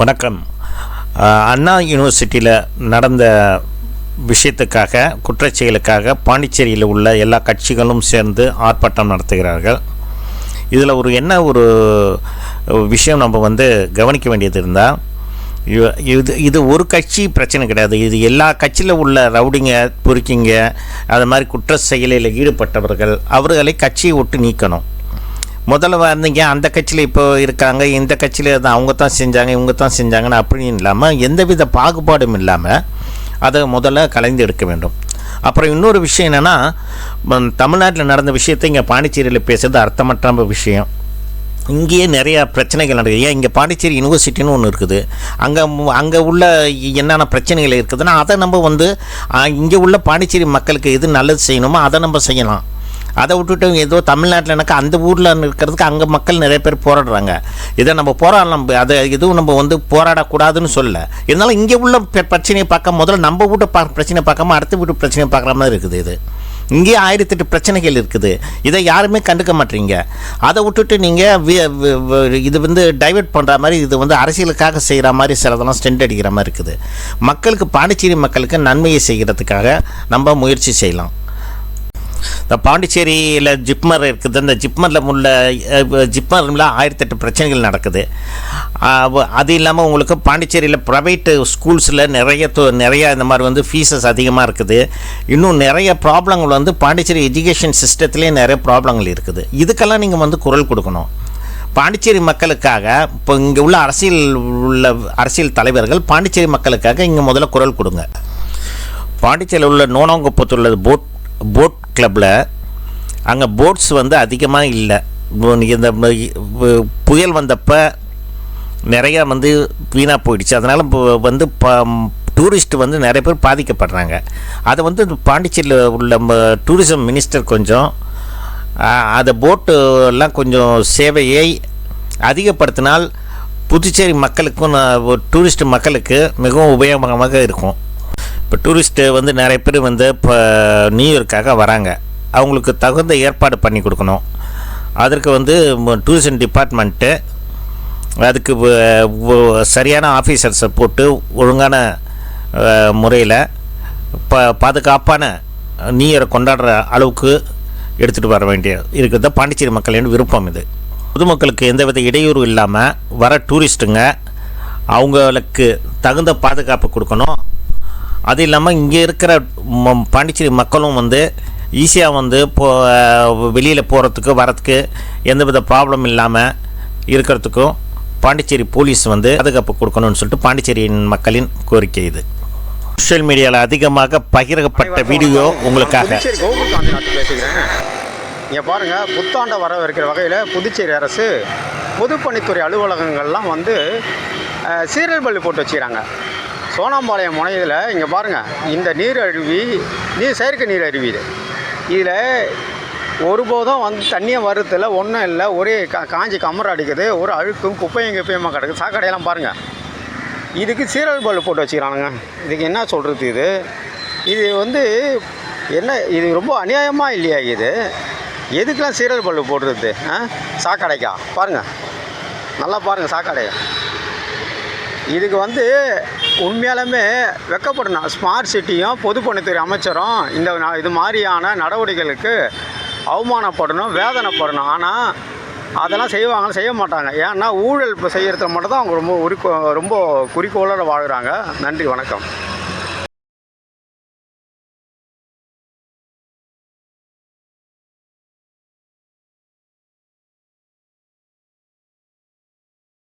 வணக்கம். அண்ணா யூனிவர்சிட்டியில் நடந்த விஷயத்துக்காக குற்றச்செயலுக்காக பாண்டிச்சேரியில் உள்ள எல்லா கட்சிகளும் சேர்ந்து ஆர்ப்பாட்டம் நடத்துகிறார்கள். இதில் ஒரு என்ன ஒரு விஷயம் நம்ம வந்து கவனிக்க வேண்டியது இருந்தால் இது இது ஒரு கட்சி பிரச்சனை கிடையாது. இது எல்லா கட்சியில் உள்ள ரவுடிங்க பொறுக்கிங்க அது மாதிரி குற்ற செயலில் ஈடுபட்டவர்கள் அவர்களை கட்சியை விட்டு நீக்கணும். முதல்ல வந்தீங்க அந்த கட்சியில் இப்போ இருக்காங்க இந்த கட்சியில் தான் அவங்க தான் செஞ்சாங்க இவங்க தான் செஞ்சாங்கன்னு அப்படின்னு இல்லாமல் எந்தவித பாகுபாடும் இல்லாமல் அதை முதல்ல கலைந்து எடுக்க வேண்டும். அப்புறம் இன்னொரு விஷயம் என்னென்னா தமிழ்நாட்டில் நடந்த விஷயத்தை இங்கே பாண்டிச்சேரியில் பேசுறது அர்த்தமற்ற விஷயம். இங்கேயே நிறையா பிரச்சனைகள் நடக்குது. ஏன் இங்கே பாண்டிச்சேரி யூனிவர்சிட்டின்னு ஒன்று இருக்குது. அங்கே அங்கே உள்ள என்னென்ன பிரச்சனைகள் இருக்குதுன்னா அதை நம்ம வந்து இங்கே உள்ள பாண்டிச்சேரி மக்களுக்கு எது நல்லது செய்யணுமோ அதை நம்ம செய்யலாம். அதை விட்டுட்டு ஏதோ தமிழ்நாட்டில்னாக்கா அந்த ஊரில் இருக்கிறதுக்கு அங்கே மக்கள் நிறைய பேர் போராடுறாங்க. இதை நம்ம போராடலாம். அதை எதுவும் நம்ம வந்து போராடக்கூடாதுன்னு சொல்ல இருந்தாலும் இங்கே உள்ள பிரச்சனையை பார்க்க முதல்ல நம்ம வீட்டை பா பிரச்சனை பார்க்காம அடுத்த வீட்டு பிரச்சனையை பார்க்குற மாதிரி இருக்குது இது. இங்கேயே ஆயிரத்தெட்டு பிரச்சனைகள் இருக்குது. இதை யாருமே கண்டுக்க மாட்டீங்க. அதை விட்டுட்டு நீங்கள் இது வந்து டைவெர்ட் பண்ணுற மாதிரி இது வந்து அரசியலுக்காக செய்கிற மாதிரி சிலதெல்லாம் ஸ்டெண்ட் அடிக்கிற மாதிரி இருக்குது. மக்களுக்கு பாண்டிச்சேரி மக்களுக்கு நன்மையை செய்கிறதுக்காக நம்ம முயற்சி செய்யலாம். இந்த பாண்டிச்சேரியில் ஜிப்மர் இருக்குது. இந்த ஜிப்மரில் உள்ள ஜிப்மரில் ஆயிரத்தெட்டு பிரச்சனைகள் நடக்குது. அது இல்லாமல் உங்களுக்கு பாண்டிச்சேரியில் ப்ரைவேட்டு ஸ்கூல்ஸில் நிறைய தொ- நிறைய இந்த மாதிரி வந்து ஃபீஸஸ் அதிகமாக இருக்குது. இன்னும் நிறைய ப்ராப்ளங்கள் வந்து பாண்டிச்சேரி எஜுகேஷன் சிஸ்டத்துலேயே நிறைய ப்ராப்ளங்கள் இருக்குது. இதுக்கெல்லாம் நீங்கள் வந்து குரல் கொடுக்கணும். பாண்டிச்சேரி மக்களுக்காக இப்போ இங்கே உள்ள அரசியல் உள்ள அரசியல் தலைவர்கள் பாண்டிச்சேரி மக்களுக்காக இங்கே முதல்ல குரல் கொடுங்க. பாண்டிச்சேரியில் உள்ள நோனாங்குப்பத்தில் உள்ள போட் போட் கிளப்பில் அங்கே போட்ஸ் வந்து அதிகமாக இல்லை. இந்த புயல் வந்தப்போ நிறையா வந்து வீணாக போயிடுச்சு. அதனால் இப்போ வந்து ப டூரிஸ்ட் வந்து நிறைய பேர் பாதிக்கப்படுறாங்க. அதை வந்து இந்த பாண்டிச்சேரியில் உள்ள ம- டூரிசம் மினிஸ்டர் கொஞ்சம் அந்த போட்டு எல்லாம் கொஞ்சம் சேவையை அதிகப்படுத்தினால் புதுச்சேரி மக்களுக்கும் டூரிஸ்ட் மக்களுக்கு மிகவும் உபயோகமாக இருக்கும். இப்போ டூரிஸ்ட்டு வந்து நிறைய பேர் வந்து இப்போ நியூ இயர்க்காக வராங்க. அவங்களுக்கு தகுந்த ஏற்பாடு பண்ணி கொடுக்கணும். அதற்கு வந்து டூரிசம் டிபார்ட்மெண்ட்டு அதுக்கு சரியான ஆஃபீஸர்ஸை போட்டு ஒழுங்கான முறையில் ப பாதுகாப்பான நியூ இயரை கொண்டாடுற அளவுக்கு எடுத்துகிட்டு வர வேண்டிய இருக்கிறது பாண்டிச்சேரி மக்களின் விருப்பம் இது. பொதுமக்களுக்கு எந்தவித இடையூறு இல்லாமல் வர டூரிஸ்ட்டுங்க அவங்களுக்கு தகுந்த பாதுகாப்பு கொடுக்கணும். அது இல்லாமல் இங்கே இருக்கிற ம- பாண்டிச்சேரி மக்களும் வந்து ஈஸியாக வந்து போ வெளியில் போகிறதுக்கு வரத்துக்கு எந்தவித ப்ராப்ளம் இல்லாமல் இருக்கிறதுக்கும் பாண்டிச்சேரி போலீஸ் வந்து பாதுகாப்பு கொடுக்கணும்னு சொல்லிட்டு பாண்டிச்சேரியின் மக்களின் கோரிக்கை இது. சோஷியல் மீடியாவில் அதிகமாக பகிரப்பட்ட வீடியோ உங்களுக்காக. இங்கே பாருங்கள் புத்தாண்டை வரவேற்கிற வகையில் புதுச்சேரி அரசு பொதுப்பணித்துறை அலுவலகங்கள்லாம் வந்து அஹ், சீரியல் பள்ளி போட்டு வச்சுக்கிறாங்க. சோனாம்பாளையம் முனையில் இங்கே பாருங்கள் இந்த நீர் அருவி நீர் செயற்கை நீர் அருவி இது. இதில் ஒருபோதும் வந்து தண்ணியை வர்றதில்ல ஒன்றும் இல்லை ஒரே கா காஞ்சி கமரம் அடிக்குது ஒரு அழுக்கும் குப்பையும் குப்பையுமா கிடக்குது சாக்கடையெல்லாம் பாருங்கள் இதுக்கு சீரல் பல்லு போட்டு வச்சுக்கிறானுங்க. இதுக்கு என்ன சொல்கிறது இது? இது வந்து என்ன இது ரொம்ப அநியாயமாக இல்லையா இது? எதுக்கெல்லாம் சீரல் பல்லு போடுறது ஆ? சாக்கடைக்கா பாருங்கள் நல்லா பாருங்கள் சாக்கடையா. இதுக்கு வந்து உண்மையாலுமே வெக்கப்படணும். ஸ்மார்ட் சிட்டியும் பொதுப்பணித்துறை அமைச்சரும் இந்த இது மாதிரியான நடவடிக்கைகளுக்கு அவமானப்படணும் வேதனைப்படணும். ஆனால் அதெல்லாம் செய்வாங்க செய்ய மாட்டாங்க. ஏன்னா ஊழல் இப்போ செய்கிறதுல மட்டும் தான் அவங்க ரொம்ப உரிக்கோ ரொம்ப குறிக்கோளோடு வாழ்கிறாங்க நன்றி வணக்கம்.